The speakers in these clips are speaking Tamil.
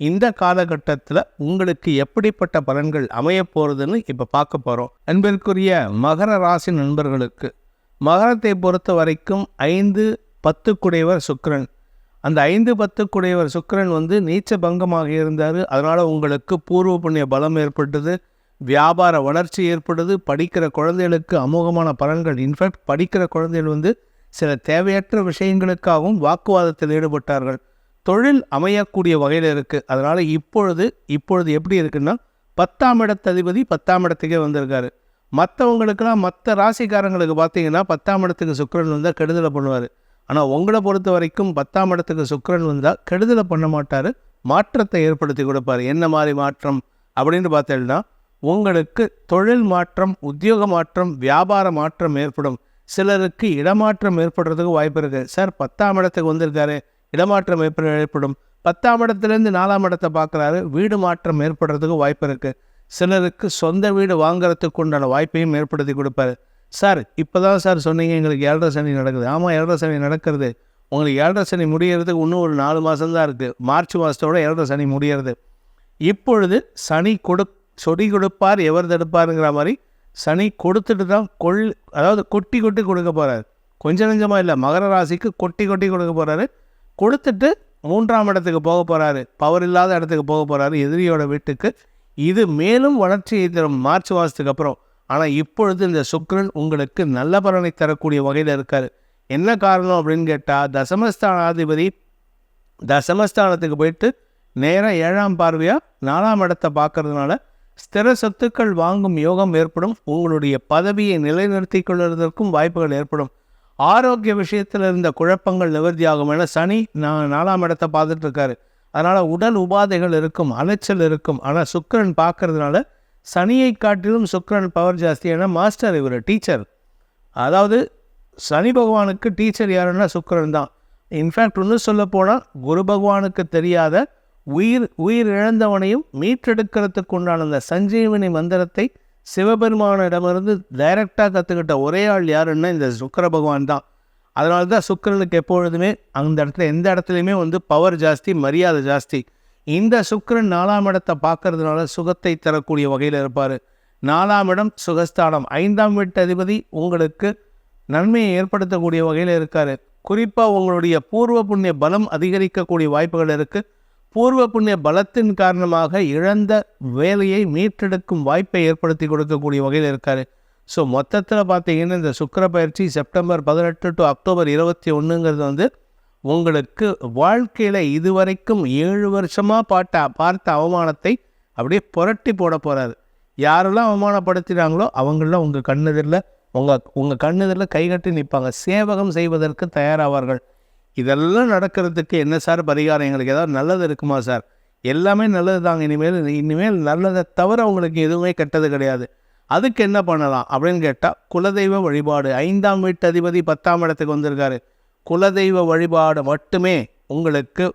இந்த காலகட்டத்தில் உங்களுக்கு எப்படிப்பட்ட பலன்கள் அமைய போகிறதுன்னு இப்போ பார்க்க போகிறோம் அன்பிற்குரிய மகர ராசி நண்பர்களுக்கு மகரத்தை பொறுத்த வரைக்கும் ஐந்து பத்துக்குடையவர் சுக்கரன். அந்த ஐந்து பத்துக்குடையவர் சுக்கரன் வந்து நீச்ச பங்கமாக இருந்தார். அதனால் உங்களுக்கு பூர்வ புண்ணிய பலம் ஏற்பட்டது வியாபார வளர்ச்சி ஏற்படுது படிக்கிற குழந்தைகளுக்கு அமோகமான பலன்கள். இன்ஃபேக்ட் படிக்கிற குழந்தைகள் வந்து சில தேவையற்ற விஷயங்களுக்காகவும் வாக்குவாதத்தில் ஈடுபட்டார்கள். தொழில் அமையக்கூடிய வகையில் இருக்குது அதனால் இப்பொழுது இப்பொழுது எப்படி இருக்குன்னா பத்தாம் இடத்ததிபதி பத்தாம் இடத்துக்கே வந்திருக்காரு. மற்றவங்களுக்குலாம் மற்ற ராசிக்காரங்களுக்கு பார்த்தீங்கன்னா பத்தாம் இடத்துக்கு சுக்கரன் வந்தால் கெடுதலை பண்ணுவார். ஆனால் உங்களை பொறுத்த வரைக்கும் பத்தாம் இடத்துக்கு சுக்கிரன் வந்தால் கெடுதலை பண்ண மாட்டார். மாற்றத்தை ஏற்படுத்தி கொடுப்பார். என்ன மாதிரி மாற்றம் அப்படின்னு பார்த்தேன்னா உங்களுக்கு தொழில் மாற்றம் உத்தியோக மாற்றம் வியாபார மாற்றம் ஏற்படும். சிலருக்கு இடமாற்றம் ஏற்படுறதுக்கு வாய்ப்பு இருக்குது சார் பத்தாம் இடத்துக்கு வந்திருக்காரு. இடமாற்றம் ஏற்ப ஏற்படும். பத்தாம் இடத்துலேருந்து நாலாம் இடத்தை பார்க்குறாரு. வீடு மாற்றம் ஏற்படுறதுக்கு வாய்ப்பு இருக்குது சிலருக்கு சொந்த வீடு வாங்குறதுக்கு உண்டான வாய்ப்பையும் ஏற்படுத்தி கொடுப்பாரு. சார் இப்போ தான் சார் சொன்னீங்க எங்களுக்கு ஏழரை சனி நடக்குது. ஆமாம் ஏழரை சனி நடக்கிறது. உங்களுக்கு ஏழரை சனி முடியறதுக்கு இன்னும் ஒரு நாலு மாதம்தான் இருக்குது மார்ச் மாதத்தோட ஏழரை சனி முடியறது. இப்பொழுது சனி கொடு சொடி கொடுப்பார் எவர் தடுப்பாருங்கிற மாதிரி சனி கொடுத்துட்டு தான் கொள் அதாவது கொட்டி கொட்டி கொடுக்க போகிறாரு கொஞ்சம் நெஞ்சமாக இல்லை மகர ராசிக்கு கொட்டி கொட்டி கொடுக்க போகிறாரு கொடுத்துட்டு மூன்றாம் இடத்துக்கு போக போகிறாரு பவர் இல்லாத இடத்துக்கு போக போகிறாரு எதிரியோட வீட்டுக்கு. இது மேலும் வளர்ச்சியை தரும் மார்ச் மாதத்துக்கு அப்புறம். ஆனால் இப்பொழுது இந்த சுக்ரன் உங்களுக்கு நல்ல பலனை தரக்கூடிய வகையில் இருக்கார். என்ன காரணம் அப்படின்னு கேட்டால் தசமஸ்தானாதிபதி தசமஸ்தானத்துக்கு போயிட்டு நேராக ஏழாம் பார்வையாக நாலாம் இடத்தை பார்க்கறதுனால ஸ்திர சொத்துக்கள் வாங்கும் யோகம் ஏற்படும். உங்களுடைய பதவியை நிலைநிறுத்தி கொள்வதற்கும் வாய்ப்புகள் ஏற்படும். ஆரோக்கிய விஷயத்தில் இருந்த குழப்பங்கள் நிவர்த்தியாகும் என சனி நான் நாலாம் இடத்தை பார்த்துட்டு இருக்காரு அதனால் உடல் உபாதைகள் இருக்கும் அலைச்சல் இருக்கும். ஆனால் சுக்கரன் பார்க்கறதுனால சனியை காட்டிலும் சுக்கரன் பவர் ஜாஸ்தி ஏன்னா மாஸ்டர் இவர் டீச்சர் அதாவது சனி பகவானுக்கு டீச்சர் யாருன்னா சுக்கரன் தான். இன்ஃபேக்ட் இன்னும் சொல்ல போனால் குரு பகவானுக்கு தெரியாத உயிர் உயிர் இழந்தவனையும் மீட்டெடுக்கிறதுக்கு உண்டான அந்த சஞ்சீவனி மந்திரத்தை சிவபெருமானிடமிருந்து டைரெக்டாக கற்றுக்கிட்ட ஒரே ஆள் யாருன்னா இந்த சுக்கர பகவான் தான். அதனால தான் சுக்கிரனுக்கு எப்பொழுதுமே அந்த இடத்துல எந்த இடத்துலையுமே வந்து பவர் ஜாஸ்தி மரியாதை ஜாஸ்தி. இந்த சுக்கரன் நாலாம் இடத்தை பார்க்கறதுனால சுகத்தை தரக்கூடிய வகையில் இருப்பார். நாலாம் இடம் சுகஸ்தானம். ஐந்தாம் வீட்டு அதிபதி உங்களுக்கு நன்மையை ஏற்படுத்தக்கூடிய வகையில் இருக்கார். குறிப்பாக உங்களுடைய பூர்வ புண்ணிய பலம் அதிகரிக்கக்கூடிய வாய்ப்புகள் இருக்குது பூர்வ புண்ணிய பலத்தின் காரணமாக இழந்த வேலையை மீட்டெடுக்கும் வாய்ப்பை ஏற்படுத்தி கொடுக்கக்கூடிய வகையில் இருக்கார். ஸோ மொத்தத்தில் பார்த்தீங்கன்னா இந்த சுக்கிர பயிற்சி செப்டம்பர் பதினெட்டு டு அக்டோபர் இருபத்தி ஒன்றுங்கிறது வந்து உங்களுக்கு வாழ்க்கையில் இதுவரைக்கும் ஏழு வருஷமாக பாட்ட பார்த்த அவமானத்தை அப்படியே புரட்டி போட போகிறாரு யாரெல்லாம் அவமானப்படுத்தினாங்களோ அவங்களாம் உங்கள் கண்ணெதிரில் உங்கள் உங்கள் கண்ணெதிரில் கைகட்டி நிற்பாங்க சேவகம் செய்வதற்கு தயாராவார்கள். இதெல்லாம் நடக்கிறதுக்கு என்ன சார் பரிகாரம்? எங்களுக்கு ஏதாவது நல்லது இருக்குமா சார்? எல்லாமே நல்லது தாங்க இனிமேல் இனிமேல் நல்லதை தவிர உங்களுக்கு எதுவுமே கெட்டது கிடையாது. அதுக்கு என்ன பண்ணலாம் அப்படின்னு கேட்டால் குலதெய்வ வழிபாடு. ஐந்தாம் வீட்டு அதிபதி பத்தாம் இடத்துக்கு வந்திருக்காரு. குலதெய்வ வழிபாடு மட்டுமே உங்களுக்கு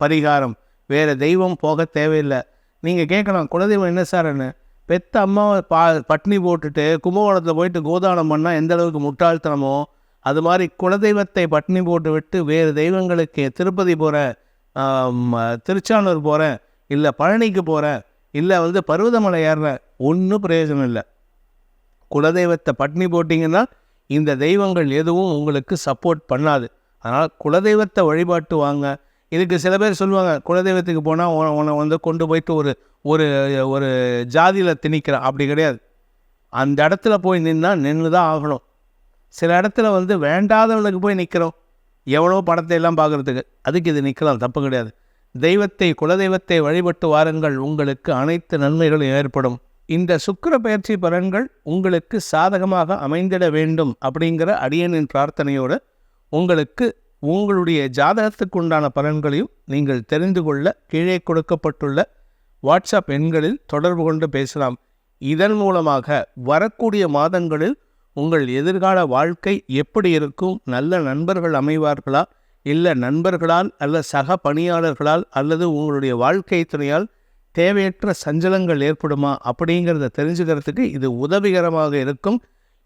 பரிகாரம். வேறு தெய்வம் போக தேவையில்லை. நீங்கள் கேட்கலாம் குலதெய்வம் என்ன சார் பெத்த அம்மாவை பா பட்னி போட்டுட்டு கும்பகோணத்தில் போயிட்டு கோதானம் பண்ணால் எந்த அளவுக்கு முட்டாள்தனமோ அது மாதிரி குலதெய்வத்தை பட்னி போட்டு விட்டு வேறு தெய்வங்களுக்கு திருப்பதி போகிறேன் திருச்சானூர் போகிறேன் இல்லை பழனிக்கு போகிறேன் இல்லை வந்து பருவதமலை ஏறுறேன் ஒன்றும் பிரயோஜனம் இல்லை. குலதெய்வத்தை பட்னி போட்டிங்கன்னா இந்த தெய்வங்கள் எதுவும் உங்களுக்கு சப்போர்ட் பண்ணாது. அதனால் குலதெய்வத்தை வழிபாட்டு வாங்க. இதுக்கு சில பேர் சொல்லுவாங்க குலதெய்வத்துக்கு போனால் உன்னை வந்து கொண்டு போயிட்டு ஒரு ஒரு ஒரு ஜாதியில் திணிக்கிறான். அப்படி கிடையாது. அந்த இடத்துல போய் நின்னால் நின்று தான் ஆகணும். சில இடத்துல வந்து வேண்டாதவனுக்கு போய் நிற்கிறோம் எவ்வளோ படத்தை எல்லாம் பார்க்குறதுக்கு. அதுக்கு இது நிற்கலாம் தப்பு கிடையாது. தெய்வத்தை குலதெய்வத்தை வழிபட்டு வாருங்கள். உங்களுக்கு அனைத்து நன்மைகளும் ஏற்படும். இந்த சுக்கிர பயிற்சி பலன்கள் உங்களுக்கு சாதகமாக அமைந்திட வேண்டும் அப்படிங்கிற அடியனின் பிரார்த்தனையோடு உங்களுக்கு உங்களுடைய ஜாதகத்துக்கு உண்டான பலன்களையும் நீங்கள் தெரிந்து கொள்ள கீழே கொடுக்கப்பட்டுள்ள வாட்ஸ்அப் எண்களில் தொடர்பு கொண்டு பேசலாம். இதன் மூலமாக வரக்கூடிய மாதங்களில் உங்கள் எதிர்கால வாழ்க்கை எப்படி இருக்கும்? நல்ல நண்பர்கள் அமைவார்களா? இல்லை நண்பர்களால் அல்ல சக பணியாளர்களால் அல்லது உங்களுடைய வாழ்க்கை துணையால் தேவையற்ற சஞ்சலங்கள் ஏற்படுமா? அப்படிங்கிறத தெரிஞ்சுக்கிறதுக்கு இது உதவிகரமாக இருக்கும்.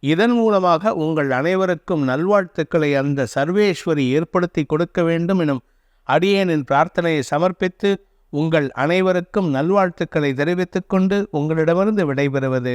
இதன் மூலமாக உங்கள் அனைவருக்கும் நல்வாழ்த்துக்களை அந்த சர்வேஸ்வரி ஏற்படுத்தி கொடுக்க வேண்டும் எனும் அடியேனின் பிரார்த்தனையை சமர்ப்பித்து உங்கள் அனைவருக்கும் நல்வாழ்த்துக்களை தெரிவித்துக்கொண்டு உங்களிடமிருந்து விடைபெறுவது